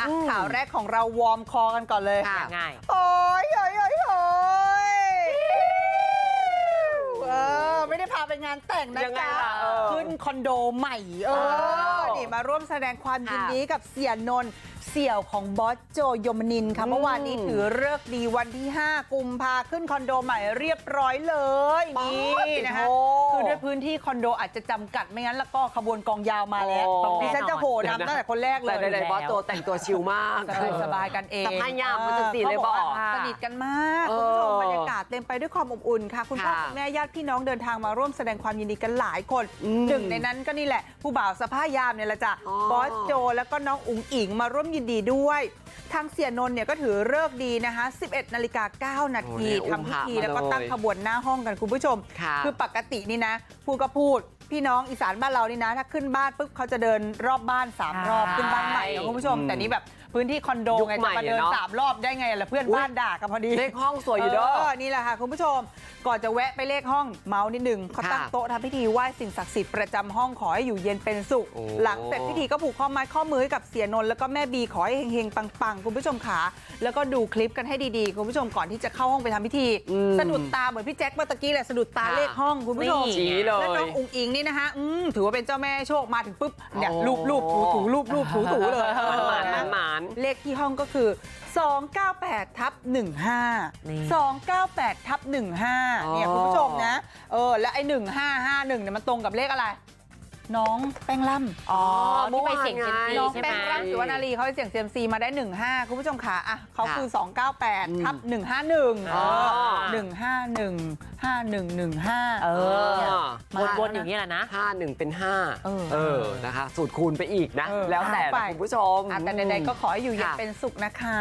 อะอืมข่าวแรกของเราวอร์มคอกันก่อนเลยค่ะง่ายโอ้ยโอ้ยโอ้ยโอ้ยเออไม่ได้พาไปงานแต่งนะยังไงจ๊ะล่ะเออขึ้นคอนโดใหม่เออ้าอวนี่มาร่วมแสดงความยินค่ะดีกับเสียนนท์เสี่ยวของบอสโจยมนินทร์ค่ะอืมเมื่อวานนี้ถือเลิกษ์ดีวันที่ 5 กุมภาขึ้นคอนโดใหม่เรียบร้อยเลยนี่นะคะ โอ้คือด้วย พื้นที่คอนโดอาจจะจำกัดไม่งั้นแล้วก็ขบวนกองยาวมาแล้วโอ้ดิฉันจะโหนำตั้งแต่คนแรกเลแต่ยใดๆบอสโจแต่งตัวชิลมากสบายสบายๆกันเองสะพายยามมันจะสีเลยขาบอกว่าสนิทกันมากเอคุณอผู้ชมบรรยากา ศเต็มไปด้วยความอบอุ่นค่ะคุณพ่อค่ะคุณแม่ญาติพี่น้องเดินทางมาร่วมแสดงความยินดีกันหลายคนอืมหนึ่งในนั้นก็นี่แหละผู้บ่าวสะพายามเนี่ยแหละจ้ะอ๋อบอสโจแล้วก็น้องอุ๋งอิงมาร่วมยินดีด้วยทางเสียนนท์เนี่ยก็ถือเลิกษ์ดีนะคะ 11 นาฬิกา 9 นาทีโอ้เนี่ยอุ้มทำพิธีพระมาแล้วก็ตั้งเลยขบวนหน้าห้องกันคุณผู้ชมค่ะคือปกตินี่นะ พูดก็พูด พี่น้องอีสานบ้านเรานี่นะถ้าขึ้นบ้านปุ๊บเขาจะเดินรอบบ้านสามรอบใช่ขึ้นบ้านใหม่นะคุณผู้ชมอืมแต่นี่แบบพื้นที่คอนโดยุคไงใหม่จะมาเดินอะเนาะสามรอบได้ไงล่ะเพื่อนบ้านด่ากันพอดีเลขห้องสวยอยู่เด้อนี่แหละค่ะคุณผู้ชมก่อนจะแวะไปเลขห้องเมาส์นิดนึงเขาตั้งค่ะโต๊ะทำพิธีไหว้สิ่งศักดิ์สิทธิ์ประจำห้องขอให้อยู่เย็นเป็นสุขโอ้หลังเสร็จพิธีก็ผูกข้อไม้ข้อมือให้กับเสียนนท์แล้วก็แม่บีขอให้เฮงๆปังๆ คุณผู้ชมขาแล้วก็ดูคลิปกันให้ดีๆ คุณผู้ชมก่อนที่จะเข้าห้องไปทำพิธีอืมสะดุดตาเหมือนพี่แจ็คเมื่อตะกี้แหละสะดุดตาค่ะเลขห้องคุณผู้ชมนี่ชี้เลยแล้วน้องอุ๋งอิงนี่นะคะอืมถือว่าเป็นเจ้าแม่โชคมาถึงปุ๊บเนี่ยโอ้รูปรูปถูถูรูปรูปถูถูเลยมันหมานเอมัอนหมานเลขที่ห้องก็คือ298ทับนี่15 298ทับ15เนี่ยคุณผู้ชมนะเออแล้วไอ้1551เนี่ยมันตรงกับเลขอะไร น้องแป้งล่ำ อ๋อเมื่ที่อไปวานเสี่ยงเซียมซีไง น้องใช่ไหมแป้งล่ำสุวรรณารีเขาให้เสี่ยงเซียมซีมาได้ 15 คุณผู้ชมขาอะเขาคือ 298 ทับ 151 อ๋อหนึ่งห้าหนึ่งห้าหนึ่งหนึ่งห้าเออมาวนๆอย่างนี้แหละนะ ห้าหนึ่งเป็นห้าเออเออนะคะ สูตรคูณไปอีกนะ เออแล้วแต่เอาไปนะคุณผู้ชม อะแต่ใดๆก็ขอให้อยู่เย็นค่ะ เป็นสุขนะคะ